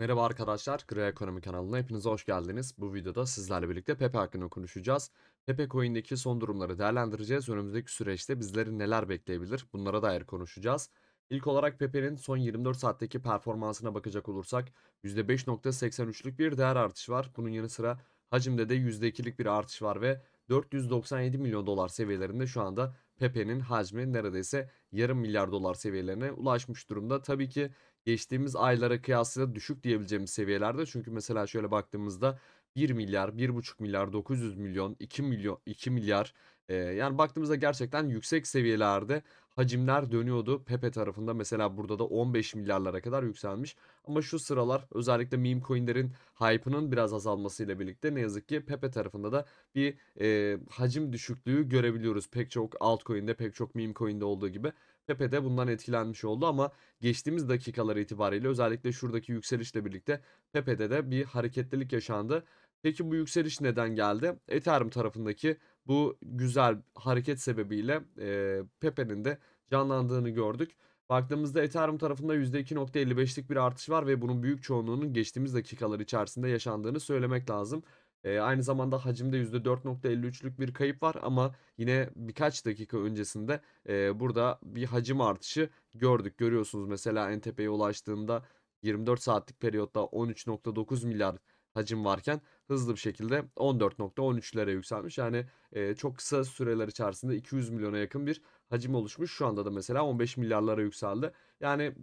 Merhaba arkadaşlar, Gray Ekonomi kanalına hepiniz hoş geldiniz. Bu videoda sizlerle birlikte Pepe hakkında konuşacağız. Pepe Coin'deki son durumları değerlendireceğiz. Önümüzdeki süreçte bizleri neler bekleyebilir bunlara dair konuşacağız. İlk olarak Pepe'nin son 24 saatteki performansına bakacak olursak %5.83'lük bir değer artışı var. Bunun yanı sıra hacimde de %2'lik bir artış var ve 497 milyon dolar seviyelerinde şu anda Pepe'nin hacmi neredeyse yarım milyar dolar seviyelerine ulaşmış durumda. Tabii ki geçtiğimiz aylara kıyasla düşük diyebileceğimiz seviyelerde. Çünkü mesela şöyle baktığımızda 1 milyar, 1,5 milyar, 900 milyon, 2 milyon, 2 milyar e, yani baktığımızda gerçekten yüksek seviyelerde hacimler dönüyordu. Pepe tarafında mesela burada da 15 milyarlara kadar yükselmiş. Ama şu sıralar özellikle meme coinlerin hype'ının biraz azalmasıyla birlikte ne yazık ki Pepe tarafında da bir e, hacim düşüklüğü görebiliyoruz. Pek çok altcoin'de, pek çok meme coin'de olduğu gibi. Pepe de bundan etkilenmiş oldu ama geçtiğimiz dakikalar itibariyle özellikle şuradaki yükselişle birlikte Pepe'de de bir hareketlilik yaşandı. Peki bu yükseliş neden geldi? Ethereum tarafındaki bu güzel hareket sebebiyle e, Pepe'nin de canlandığını gördük. Baktığımızda Ethereum tarafında %2.55'lik bir artış var ve bunun büyük çoğunluğunun geçtiğimiz dakikalar içerisinde yaşandığını söylemek lazım. E, aynı zamanda hacimde %4.53'lük bir kayıp var ama yine birkaç dakika öncesinde e, burada bir hacim artışı gördük. Görüyorsunuz mesela en tepeye ulaştığında 24 saatlik periyotta 13.9 milyar hacim varken hızlı bir şekilde 14.13'lere yükselmiş. Yani e, çok kısa süreler içerisinde 200 milyona yakın bir hacim oluşmuş. Şu anda da mesela 15 milyarlara yükseldi. Yani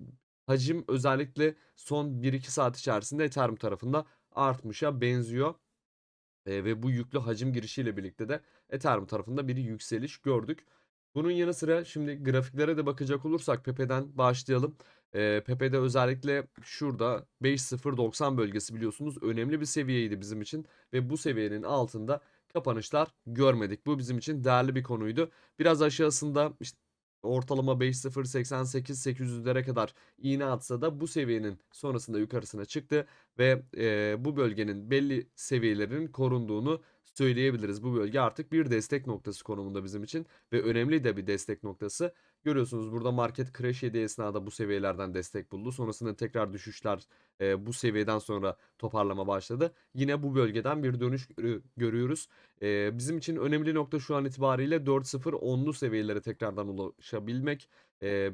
hacim özellikle son 1-2 saat içerisinde Ethereum tarafında artmışa benziyor. E, ve bu yüklü hacim girişiyle birlikte de Ethereum tarafında bir yükseliş gördük. Bunun yanı sıra şimdi grafiklere de bakacak olursak Pepe'den başlayalım. E, Pepe'de özellikle şurada 5090 bölgesi biliyorsunuz önemli bir seviyeydi bizim için ve bu seviyenin altında kapanışlar görmedik. Bu bizim için değerli bir konuydu. Biraz aşağısında işte ortalama 5.088 800'lere kadar iğne atsa da bu seviyenin sonrasında yukarısına çıktı ve e, bu bölgenin belli seviyelerinin korunduğunu söyleyebiliriz. Bu bölge artık bir destek noktası konumunda bizim için ve önemli de bir destek noktası. Görüyorsunuz burada market crash yediği esnada bu seviyelerden destek buldu. Sonrasında tekrar düşüşler e, bu seviyeden sonra toparlama başladı. Yine bu bölgeden bir dönüş görüyoruz. E, bizim için önemli nokta şu an itibariyle 4.0-10'lu seviyelere tekrardan ulaşabilmek. E,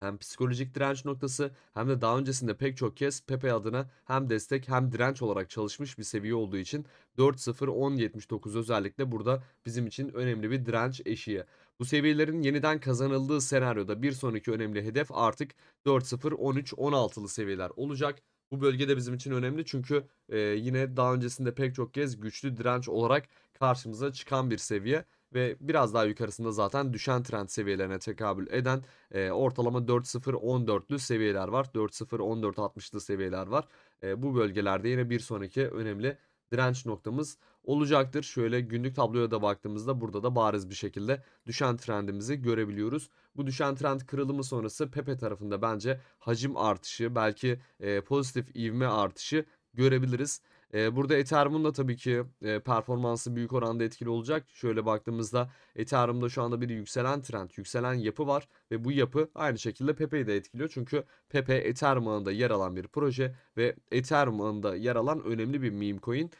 hem psikolojik direnç noktası hem de daha öncesinde pek çok kez Pepe adına hem destek hem direnç olarak çalışmış bir seviye olduğu için 4-0-10-79 özellikle burada bizim için önemli bir direnç eşiği. Bu seviyelerin yeniden kazanıldığı senaryoda bir sonraki önemli hedef artık 4-0-13-16'lı seviyeler olacak. Bu bölgede bizim için önemli çünkü e, yine daha öncesinde pek çok kez güçlü direnç olarak karşımıza çıkan bir seviye ve biraz daha yukarısında zaten düşen trend seviyelerine tekabül eden e, ortalama 4.0-14'lü seviyeler var. 4.0-14-60'lı seviyeler var. E, bu bölgelerde yine bir sonraki önemli direnç noktamız olacaktır. Şöyle günlük tabloya da baktığımızda burada da bariz bir şekilde düşen trendimizi görebiliyoruz. Bu düşen trend kırılımı sonrası Pepe tarafında bence hacim artışı belki e, pozitif ivme artışı görebiliriz. Burada Ethereum'un da tabii ki performansı büyük oranda etkili olacak. Şöyle baktığımızda Ethereum'da şu anda bir yükselen trend, yükselen yapı var ve bu yapı aynı şekilde Pepe'yi de etkiliyor. Çünkü Pepe Ethereum ağında yer alan bir proje ve Ethereum ağında yer alan önemli bir meme coin.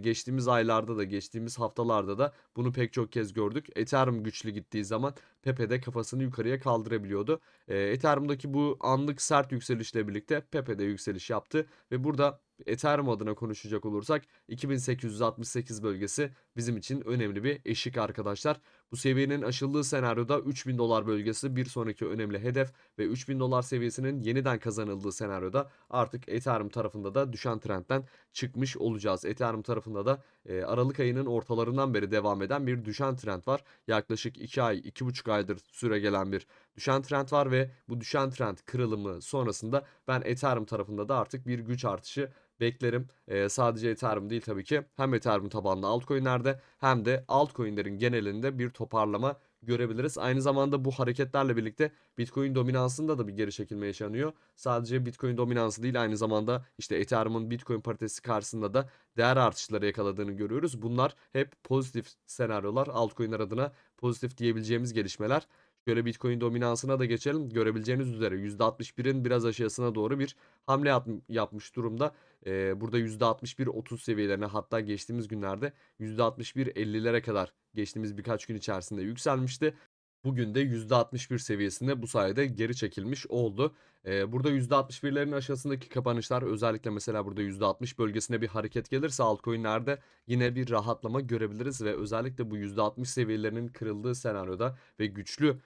Geçtiğimiz aylarda da geçtiğimiz haftalarda da bunu pek çok kez gördük. Ethereum güçlü gittiği zaman Pepe de kafasını yukarıya kaldırabiliyordu. Ee, Ethereum'daki bu anlık sert yükselişle birlikte Pepe de yükseliş yaptı ve burada Ethereum adına konuşacak olursak 2868 bölgesi bizim için önemli bir eşik arkadaşlar. Bu seviyenin aşıldığı senaryoda 3000 dolar bölgesi bir sonraki önemli hedef ve 3000 dolar seviyesinin yeniden kazanıldığı senaryoda artık Ethereum tarafında da düşen trendten çıkmış olacağız. Ethereum tarafında da e, Aralık ayının ortalarından beri devam eden bir düşen trend var. Yaklaşık 2 ay, 2,5 aydır süre gelen bir düşen trend var ve bu düşen trend kırılımı sonrasında ben Ethereum tarafında da artık bir güç artışı beklerim. Ee, sadece Ethereum değil tabii ki. Hem Ethereum tabanlı altcoin'lerde hem de altcoin'lerin genelinde bir toparlama görebiliriz. Aynı zamanda bu hareketlerle birlikte Bitcoin dominansında da bir geri çekilme yaşanıyor. Sadece Bitcoin dominansı değil aynı zamanda işte Ethereum'un Bitcoin paritesi karşısında da değer artışları yakaladığını görüyoruz. Bunlar hep pozitif senaryolar altcoin'ler adına pozitif diyebileceğimiz gelişmeler. Şöyle Bitcoin dominansına da geçelim. Görebileceğiniz üzere %61'in biraz aşağısına doğru bir hamle yap- yapmış durumda. Ee, burada %61-30 seviyelerine hatta geçtiğimiz günlerde %61-50'lere kadar geçtiğimiz birkaç gün içerisinde yükselmişti. Bugün de %61 seviyesinde bu sayede geri çekilmiş oldu. Burada %61'lerin aşağısındaki kapanışlar özellikle mesela burada %60 bölgesine bir hareket gelirse altcoin'lerde yine bir rahatlama görebiliriz ve özellikle bu %60 seviyelerinin kırıldığı senaryoda ve güçlü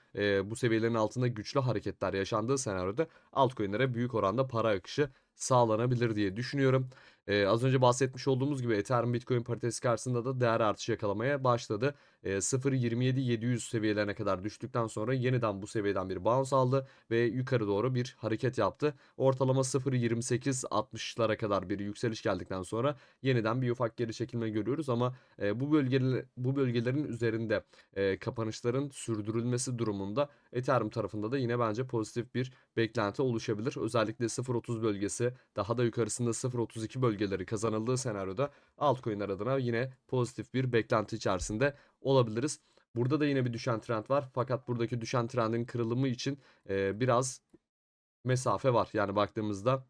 bu seviyelerin altında güçlü hareketler yaşandığı senaryoda altcoin'lere büyük oranda para akışı sağlanabilir diye düşünüyorum. Ee, az önce bahsetmiş olduğumuz gibi Ethereum Bitcoin paritesi karşısında da değer artışı yakalamaya başladı. Ee, 0.27.700 seviyelerine kadar düştükten sonra yeniden bu seviyeden bir bounce aldı ve yukarı doğru bir hareket yaptı. Ortalama 0.28.60'lara kadar bir yükseliş geldikten sonra yeniden bir ufak geri çekilme görüyoruz ama e, bu bölgeler bu bölgelerin üzerinde e, kapanışların sürdürülmesi durumunda Ethereum tarafında da yine bence pozitif bir beklenti oluşabilir. Özellikle 0.30 bölgesi daha da yukarısında 0.32 bölgeleri kazanıldığı senaryoda altcoin'ler adına yine pozitif bir beklenti içerisinde olabiliriz. Burada da yine bir düşen trend var. Fakat buradaki düşen trendin kırılımı için e, biraz mesafe var. Yani baktığımızda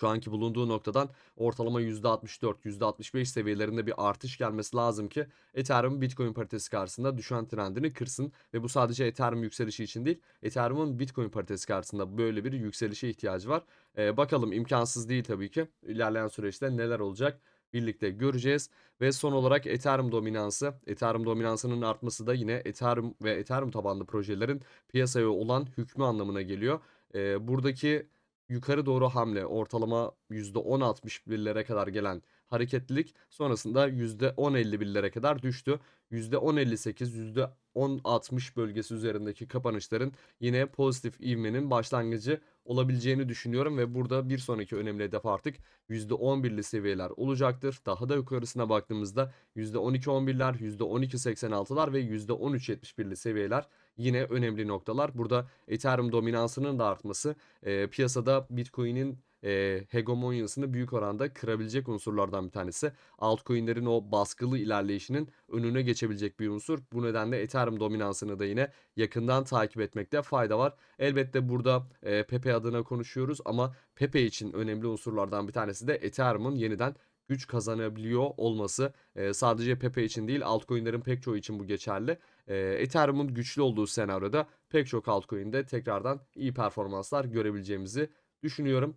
şu anki bulunduğu noktadan ortalama %64, %65 seviyelerinde bir artış gelmesi lazım ki Ethereum Bitcoin paritesi karşısında düşen trendini kırsın ve bu sadece Ethereum yükselişi için değil, Ethereum'un Bitcoin paritesi karşısında böyle bir yükselişe ihtiyacı var. Ee, bakalım imkansız değil tabii ki. İlerleyen süreçte neler olacak birlikte göreceğiz. Ve son olarak Ethereum dominansı. Ethereum dominansının artması da yine Ethereum ve Ethereum tabanlı projelerin piyasaya olan hükmü anlamına geliyor. Ee, buradaki yukarı doğru hamle ortalama %10.61'lere kadar gelen hareketlilik sonrasında %10.51'lere kadar düştü. %10.58, %10.60 bölgesi üzerindeki kapanışların yine pozitif ivmenin başlangıcı olabileceğini düşünüyorum ve burada bir sonraki önemli hedef artık %11'li seviyeler olacaktır. Daha da yukarısına baktığımızda %12-11'ler, %12-86'lar ve %13-71'li seviyeler yine önemli noktalar. Burada Ethereum dominansının da artması e, piyasada Bitcoin'in e, hegemonyasını büyük oranda kırabilecek unsurlardan bir tanesi. Altcoin'lerin o baskılı ilerleyişinin önüne geçebilecek bir unsur. Bu nedenle Ethereum dominansını da yine yakından takip etmekte fayda var. Elbette burada e, Pepe adına konuşuyoruz ama Pepe için önemli unsurlardan bir tanesi de Ethereum'un yeniden güç kazanabiliyor olması. E, sadece Pepe için değil altcoin'lerin pek çoğu için bu geçerli. E, Ethereum'un güçlü olduğu senaryoda pek çok altcoin'de tekrardan iyi performanslar görebileceğimizi düşünüyorum.